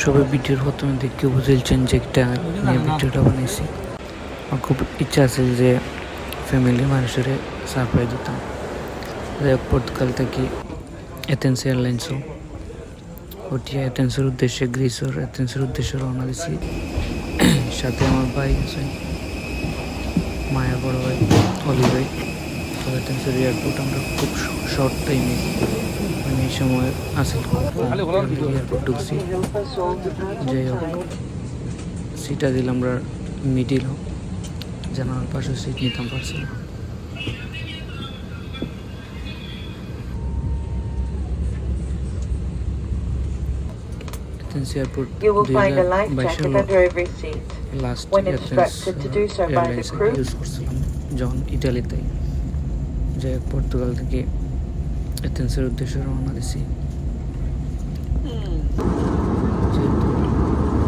সবাই ভিডিওর প্রথমে দেখে বুঝেছেন যে একটা নিয়ে ভিডিওটা বানিয়েছি। আমার খুব ইচ্ছা আছে যে ফ্যামিলির মানুষের সারপ্রাইজ দিতাম। যাই হোক থেকে এথেন্স এয়ারলাইন্সও ওটিয়া এথেন্সের উদ্দেশ্যে গ্রিসর এথেন্সের উদ্দেশ্যে রওনা দিছি সাথে আমার ভাই আছে। মায়া বড় ভাই অলি ভাই এথেন্সের এয়ারপোর্ট আমরা খুব শর্ট টাইমে মানে এই সময় আসিল এয়ারপোর্ট ঢুকছি। যাই হোক সিটটা দিলাম আমরা মিডিল হোক জানার পাশে সিট নিতাম পারছি না। এয়ারপোর্ট দুই হাজার life বাইশ seat. লাস্ট এয়ারলাইন্স ইউজ করছিলাম যখন ইটালিতে যে পর্তুগাল থেকে এথেন্সের উদ্দেশ্যে রওনা দিছি। যেহেতু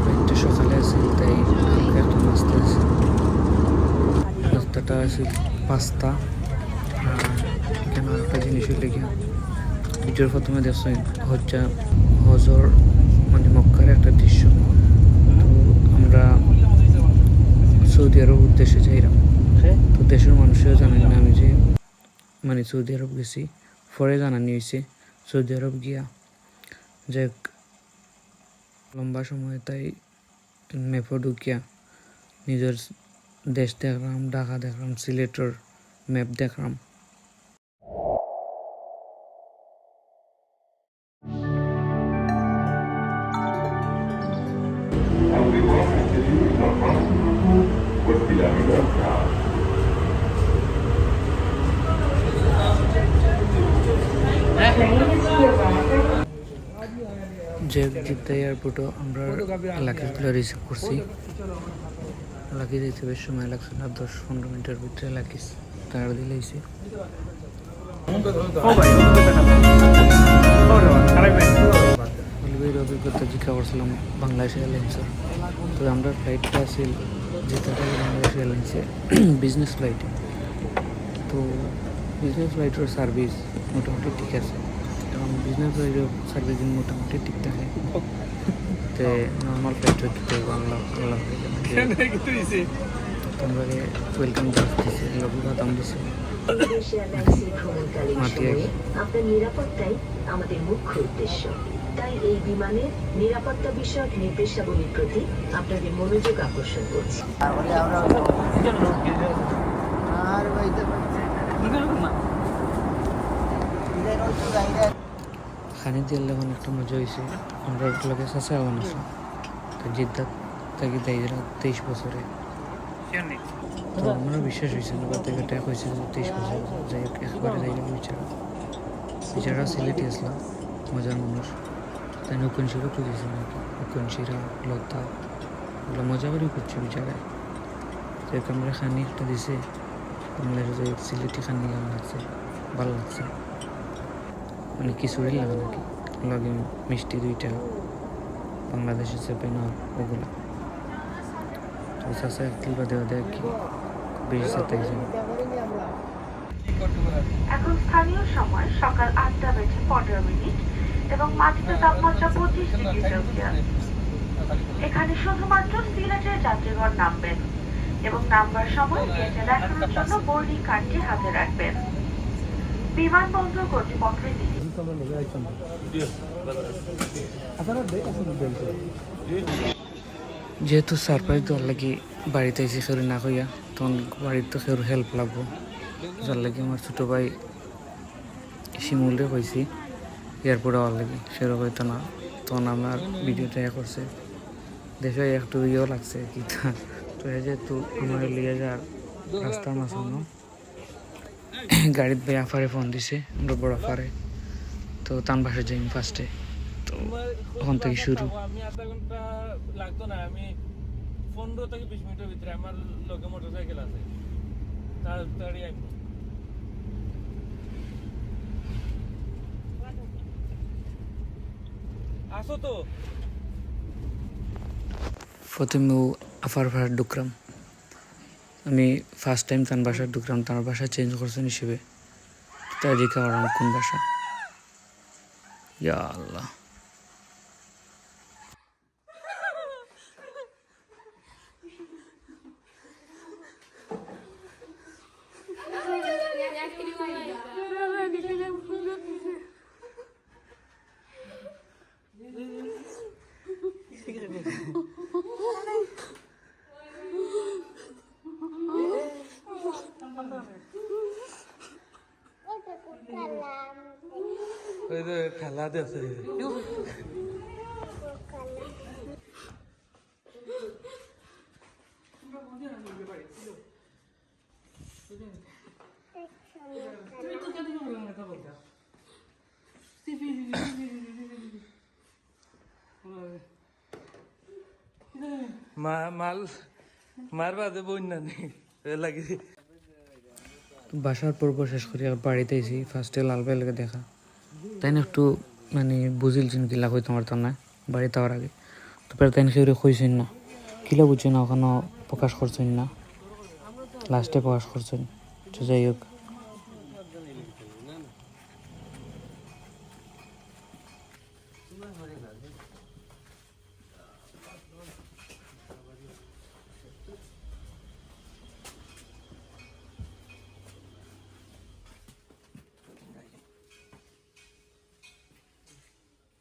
ফ্লাইটটা সকালে আছে তাই হালকা একটা নাস্তা আছে। নাস্তাটা আছে পাস্তা আর এখানে একটা জিনিস হইলে গিয়া ভিডিওর প্রথমে দেখছেন হচ্ছে হজর মানে মক্কার একটা দৃশ্য। তো আমরা সৌদি আরব উদ্দেশ্যে যাইলাম তো দেশের মানুষেও জানেন না আমি যে মানে সৌদি আরব গেছি পরে জানানি হয়েছে সৌদি আরব গিয়া যে লম্বা সময় তাই মেপো ঢুকিয়া নিজের দেশ দেখলাম ঢাকা দেখলাম সিলেটের ম্যাপ দেখলাম। যে জিদ্দা এয়ারপোর্টও আমরা লাকিগুলো রিসিভ করছি। লাকি দিতে বেশ সময় লাগছে না দশ পনেরো মিনিটের ভিতরে অভিজ্ঞতা জিজ্ঞাসা করছিলাম বাংলাদেশ এয়ারলাইন্সের তো আমরা ফ্লাইটটা আছিল যেটা বাংলাদেশ এয়ারলাইন্সে বিজনেস ফ্লাইট তো বিজনেস ফ্লাইটের সার্ভিস মোটামুটি ঠিক আছে। এবং বিজনেস ফ্লাইটের সার্ভিসিং মোটামুটি ঠিক থাকে। তো নর্মাল ফ্লাইটের কিন্তু বাংলা বাংলা তোমরা ওয়েলকাম ড্রিঙ্কস দিছে লঘু বাদাম দিছে। মাটি আপনার নিরাপত্তাই আমাদের মুখ্য উদ্দেশ্য। তাই এই বিমানের নিরাপত্তা বিষয়ক নির্দেশাবলীর প্রতি আপনাদের মনোযোগ আকর্ষণ করছি। একটা মজা জিদ্দাত তাইরা তেইশ বিশ্বাস বা তেইশ যাই হোক যাই বিচারা সিলেটি আসলাম। মজার মানুষ। তাই নকুন শিরও খুঁজেছে নাকি? নকুন শিরা লতা ওগুলো মজা করে করছে বিচারায় তো এক আমরা খানি একটা দিছে। বাংলাদেশে হোক সিলেটি খানি কেমন লাগছে। ভালো লাগছে। মানে খিচুড়ি লাগে নাকি? লাগে মিষ্টি দুইটা। বাংলাদেশে চেপে না ওগুলা। তো চাষা একটি বাদে বাদে আর কি? বেশি সাতাইছে এখন স্থানীয় সময় সকাল আটটা বেজে পনেরো মিনিট। এবং মাটিতে তাপমাত্রা পঁচিশ ডিগ্রি সেলসিয়াস। এখানে শুধুমাত্র সিলেটের যাত্রীগণ নামবেন এবং নামবার সময় গেটে দেখানোর জন্য বোর্ডিং কার্ডটি হাতে রাখবেন। বিমানবন্দর কর্তৃপক্ষের যেহেতু সারপ্রাইজ দেওয়ার লাগি বাড়িতে এসে খেরু না কইয়া তখন বাড়ির তো খেরু হেল্প লাগবো। যার লাগি আমার ছোটো ভাই শিমুলরে কইছি। এয়ারপোর্ট হওয়ার লাগি সেরো হয়তো না। তখন আমার ভিডিওটা ইয়ে করছে। দেশে একটু ইয়েও লাগছে কি তা। তো এই যেহেতু আমার লিয়ে যার রাস্তার মাঝখানো। গাড়িত ভাই আফারে ফোন দিছে, আমরা বড় আফারে তো তান বাসে যাই ফার্স্টে তো ওখান থেকে শুরু। আমি আধা ঘণ্টা লাগতো না, আমি পনেরো থেকে বিশ মিনিটের ভিতরে আমার লোকে মোটর সাইকেল আছে। তাড়াতাড়ি আইব। আসো তো। প্রথমে আফার ভাড়া ঢুকলাম আমি ফার্স্ট টাইম তার বাসায় ঢুকলাম তার বাসা চেঞ্জ করছেন হিসেবে। তাই দেখে আমার কোন বাসা ইয়া আল্লাহ। 我在卡拉的是。আছে মাল মারবা দে বন্যা নেই লাগে। তো বাসার পর্ব শেষ করে, আর বাড়িতে এসি ফার্স্টে লাল বেলকে দেখা। তাই না একটু মানে বুঝিলছেন কিলা তোমার তো না, বাড়িতে যাওয়ার আগে। তো পরে তাই সেগুলো কইছেন না। কিলা বুঝছেন ওখানে প্রকাশ করছেন না। লাস্টে প্রকাশ করছেন। যাই হোক।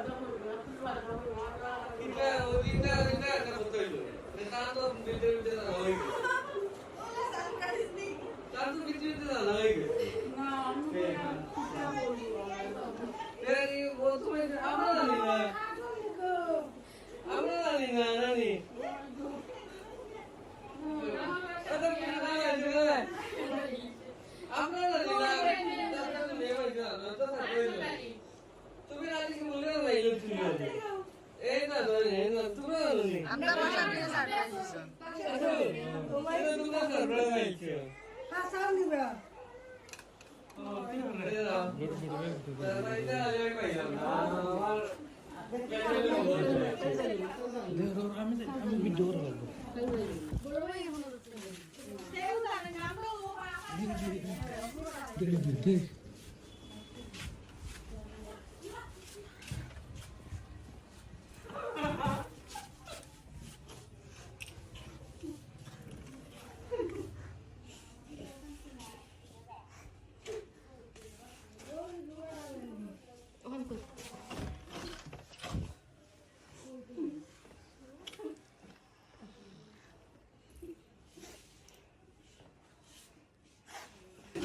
Obrigado. Passando. Tirando uma branca. Passando, Libra. দেখ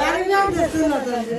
あれなんですのとかじゃ